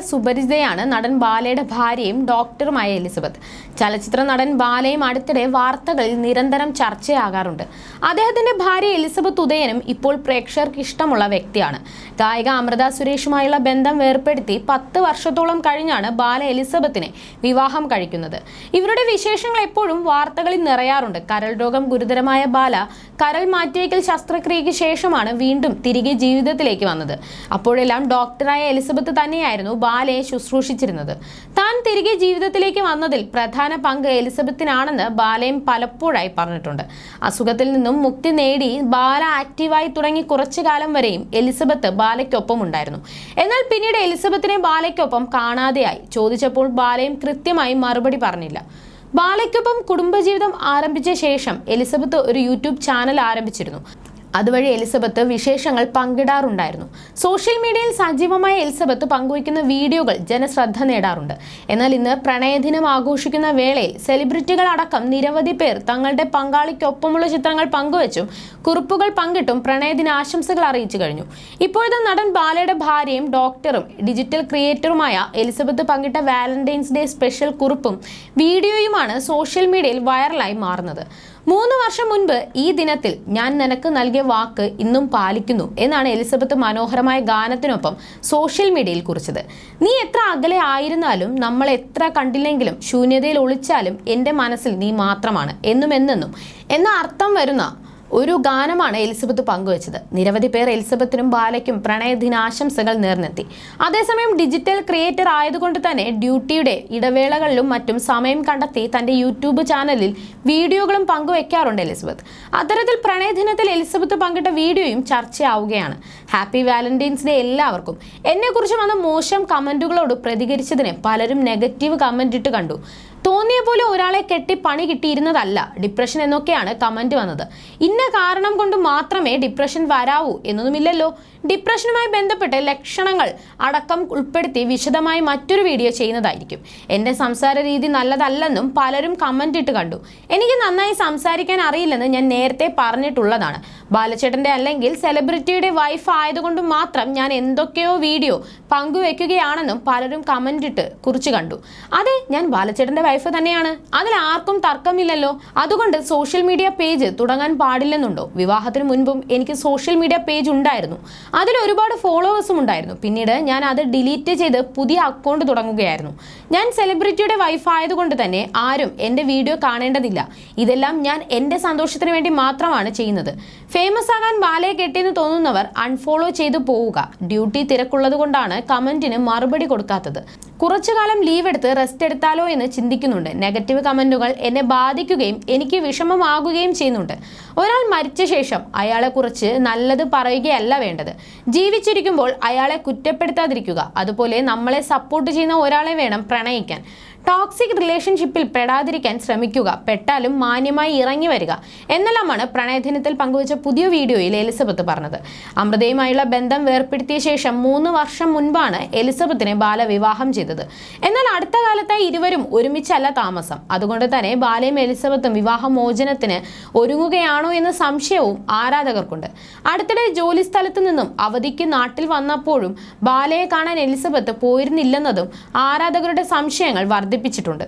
സുപരിചിതയാണ് നടൻ ബാലയുടെ ഭാര്യയും ഡോക്ടറുമായ എലിസബത്ത്. ചലച്ചിത്ര നടൻ ബാലയും അടുത്തിടെ വാർത്തകളിൽ നിരന്തരം ചർച്ചയാകാറുണ്ട്. അദ്ദേഹത്തിന്റെ ഭാര്യ എലിസബത്ത് ഉദയനും ഇപ്പോൾ പ്രേക്ഷകർക്ക് ഇഷ്ടമുള്ള വ്യക്തിയാണ്. ഗായിക അമൃത സുരേഷുമായുള്ള ബന്ധം വേർപ്പെടുത്തി പത്ത് വർഷത്തോളം കഴിഞ്ഞാണ് ബാല എലിസബത്തിനെ വിവാഹം കഴിക്കുന്നത്. ഇവരുടെ വിശേഷങ്ങൾ എപ്പോഴും വാർത്തകളിൽ നിറയാറുണ്ട്. കരൾ രോഗം ഗുരുതരമായ ബാല കരൾ മാറ്റിവയ്ക്കൽ ശസ്ത്രക്രിയയ്ക്ക് ശേഷമാണ് വീണ്ടും തിരികെ ജീവിതത്തിലേക്ക് വന്നത്. അപ്പോഴെല്ലാം ഡോക്ടറായ എലിസബത്ത് തന്നെയായിരുന്നു ബാലയെ ശുശ്രൂഷിച്ചിരുന്നത്. താൻ തിരികെ ജീവിതത്തിലേക്ക് വന്നതിൽ പ്രധാന പങ്ക് എലിസബത്തിനാണെന്ന് ബാലയും പലപ്പോഴായി പറഞ്ഞിട്ടുണ്ട്. അസുഖത്തിൽ നിന്നും മുക്തി നേടി ബാല ആക്റ്റീവായി തുടങ്ങി കുറച്ചു കാലം വരെയും എലിസബത്ത് ബാലയ്ക്കൊപ്പം ഉണ്ടായിരുന്നു എന്നാൽ പിന്നീട് എലിസബത്തിനെ ബാലയ്ക്കൊപ്പം കാണാതെയായി. ചോദിച്ചപ്പോൾ ബാലയും കൃത്യമായി മറുപടി പറഞ്ഞില്ല. ബാലയ്ക്കൊപ്പം കുടുംബജീവിതം ആരംഭിച്ച ശേഷം എലിസബത്ത് ഒരു യൂട്യൂബ് ചാനൽ ആരംഭിച്ചിരുന്നു. അതുവഴി എലിസബത്ത് വിശേഷങ്ങൾ പങ്കിടാറുണ്ടായിരുന്നു. സോഷ്യൽ മീഡിയയിൽ സജീവമായ എലിസബത്ത് പങ്കുവയ്ക്കുന്ന വീഡിയോകൾ ജനശ്രദ്ധ നേടാറുണ്ട്. എന്നാൽ ഇന്ന് പ്രണയദിനം ആഘോഷിക്കുന്ന വേളയിൽ സെലിബ്രിറ്റികൾ അടക്കം നിരവധി പേർ തങ്ങളുടെ പങ്കാളിക്കൊപ്പമുള്ള ചിത്രങ്ങൾ പങ്കുവച്ചും കുറിപ്പുകൾ പങ്കിട്ടും പ്രണയദിന ആശംസകൾ അറിയിച്ചു കഴിഞ്ഞു. ഇപ്പോഴത്തെ നടൻ ബാലയുടെ ഭാര്യയും ഡോക്ടറും ഡിജിറ്റൽ ക്രിയേറ്ററുമായ എലിസബത്ത് പങ്കിട്ട വാലന്റൈൻസ് ഡേ സ്പെഷ്യൽ കുറിപ്പും വീഡിയോയുമാണ് സോഷ്യൽ മീഡിയയിൽ വൈറലായി മാറുന്നത്. മൂന്ന് വർഷം മുൻപ് ഈ ദിനത്തിൽ ഞാൻ നിനക്ക് നൽകിയ വാക്ക് ഇന്നും പാലിക്കുന്നു എന്നാണ് എലിസബത്ത് മനോഹരമായ ഗാനത്തിനൊപ്പം സോഷ്യൽ മീഡിയയിൽ കുറിച്ചത്. നീ എത്ര അകലെ ആയിരുന്നാലും നമ്മൾ എത്ര കണ്ടില്ലെങ്കിലും ശൂന്യതയിൽ ഒളിച്ചാലും എന്റെ മനസ്സിൽ നീ മാത്രമാണ് എന്നും എന്നെന്നും എന്ന അർത്ഥം വരുന്ന ഒരു ഗാനമാണ് എലിസബത്ത് പങ്കുവച്ചത്. നിരവധി പേർ എലിസബത്തിനും ബാലയ്ക്കും പ്രണയദിനാശംസകൾ നേർന്നെത്തി. അതേസമയം ഡിജിറ്റൽ ക്രിയേറ്റർ ആയതുകൊണ്ട് തന്നെ ഡ്യൂട്ടിയുടെ ഇടവേളകളിലും മറ്റും സമയം കണ്ടെത്തി തന്റെ യൂട്യൂബ് ചാനലിൽ വീഡിയോകളും പങ്കുവെക്കാറുണ്ട് എലിസബത്ത്. അത്തരത്തിൽ പ്രണയദിനത്തിൽ എലിസബത്ത് പങ്കിട്ട വീഡിയോയും ചർച്ചയാവുകയാണ്. ഹാപ്പി വാലന്റൈൻസ് ഡേ എല്ലാവർക്കും. എന്നെക്കുറിച്ച് വന്ന മോശം കമന്റുകളോട് പ്രതികരിച്ചതിന് പലരും നെഗറ്റീവ് കമന്റ് ഇട്ട് കണ്ടു. തോന്നിയ പോലെ ഒരാളെ കെട്ടി പണി കിട്ടിയിരുന്നതല്ല ഡിപ്രഷൻ എന്നൊക്കെയാണ് കമന്റ് വന്നത്. ഇന്ന കാരണം കൊണ്ട് മാത്രമേ ഡിപ്രഷൻ വരാവൂ എന്നൊന്നുമില്ലല്ലോ ഡിപ്രഷനുമായി ബന്ധപ്പെട്ട് ലക്ഷണങ്ങൾ അടക്കം ഉൾപ്പെടുത്തി വിശദമായി മറ്റൊരു വീഡിയോ ചെയ്യുന്നതായിരിക്കും. എന്റെ സംസാര രീതി നല്ലതല്ലെന്നും പലരും കമന്റ് ഇട്ട് കണ്ടു. എനിക്ക് നന്നായി സംസാരിക്കാൻ അറിയില്ലെന്ന് ഞാൻ നേരത്തെ പറഞ്ഞിട്ടുള്ളതാണ്. ബാലചേട്ടന്റെ അല്ലെങ്കിൽ സെലിബ്രിറ്റിയുടെ വൈഫ് ആയതുകൊണ്ട് മാത്രം ഞാൻ എന്തൊക്കെയോ വീഡിയോ പങ്കുവെക്കുകയാണെന്നും പലരും കമന്റ് ഇട്ട് കുറിച്ച് കണ്ടു. അതെ ഞാൻ ബാലചേട്ടന്റെ വൈഫ് തന്നെയാണ്. അതിൽ ആർക്കും തർക്കമില്ലല്ലോ. അതുകൊണ്ട് സോഷ്യൽ മീഡിയ പേജ് തുടങ്ങാൻ പാടില്ലെന്നുണ്ടോ? വിവാഹത്തിന് മുൻപും എനിക്ക് സോഷ്യൽ മീഡിയ പേജ് ഉണ്ടായിരുന്നു. അതിൽ ഒരുപാട് ഫോളോവേഴ്സും ഉണ്ടായിരുന്നു. പിന്നീട് ഞാൻ അത് ഡിലീറ്റ് ചെയ്ത് പുതിയ അക്കൗണ്ട് തുടങ്ങുകയായിരുന്നു. ഞാൻ സെലിബ്രിറ്റിയുടെ വൈഫ് ആയതുകൊണ്ട് തന്നെ ആരും എന്റെ വീഡിയോ കാണേണ്ടതില്ല. ഇതെല്ലാം ഞാൻ എന്റെ സന്തോഷത്തിന് വേണ്ടി മാത്രമാണ് ചെയ്യുന്നത്. ഫേമസ് ആകാൻ ബാലയെ കെട്ടിയെന്ന് തോന്നുന്നവർ അൺഫോളോ ചെയ്ത് പോവുക. ഡ്യൂട്ടി തിരക്കുള്ളത് കൊണ്ടാണ് കമന്റിന് മറുപടി കൊടുക്കാത്തത്. കുറച്ചു കാലം ലീവ് എടുത്ത് റെസ്റ്റ് എടുത്താലോ എന്ന് ചിന്തിക്കുന്നുണ്ട് നെഗറ്റീവ് കമന്റുകൾ എന്നെ ബാധിക്കുകയും എനിക്ക് വിഷമമാകുകയും ചെയ്യുന്നുണ്ട്. ഒരാൾ മരിച്ച ശേഷം അയാളെക്കുറിച്ച് നല്ലത് പറയുകയല്ല വേണ്ടത്. ജീവിച്ചിരിക്കുമ്പോൾ അയാളെ കുറ്റപ്പെടുത്താതിരിക്കുക. അതുപോലെ നമ്മളെ സപ്പോർട്ട് ചെയ്യുന്ന ഒരാളെ വേണം പ്രണയിക്കാൻ. ടോക്സിക് റിലേഷൻഷിപ്പിൽ പെടാതിരിക്കാൻ ശ്രമിക്കുക. പെട്ടാലും മാന്യമായി ഇറങ്ങി വരിക. എന്നെല്ലാമാണ് പ്രണയദിനത്തിൽ പങ്കുവച്ച പുതിയ വീഡിയോയിൽ എലിസബത്ത് പറഞ്ഞത്. അമൃതയുമായുള്ള ബന്ധം വേർപ്പെടുത്തിയ ശേഷം മൂന്ന് വർഷം മുൻപാണ് എലിസബത്തിനെ ബാലവിവാഹം ചെയ്തത്. എന്നാൽ അടുത്ത കാലത്തായി ഇരുവരും ഒരുമിച്ചല്ല താമസം. അതുകൊണ്ട് തന്നെ ബാലയും എലിസബത്തും വിവാഹമോചനത്തിന് ഒരുങ്ങുകയാണോ എന്ന സംശയവും ആരാധകർക്കുണ്ട്. അടുത്തിടെ ജോലി സ്ഥലത്ത് നിന്നും അവധിക്ക് നാട്ടിൽ വന്നപ്പോഴും ബാലയെ കാണാൻ എലിസബത്ത് പോയിരുന്നില്ലെന്നതും ആരാധകരുടെ സംശയങ്ങൾ വർദ്ധിപ്പിച്ചിട്ടുണ്ട്.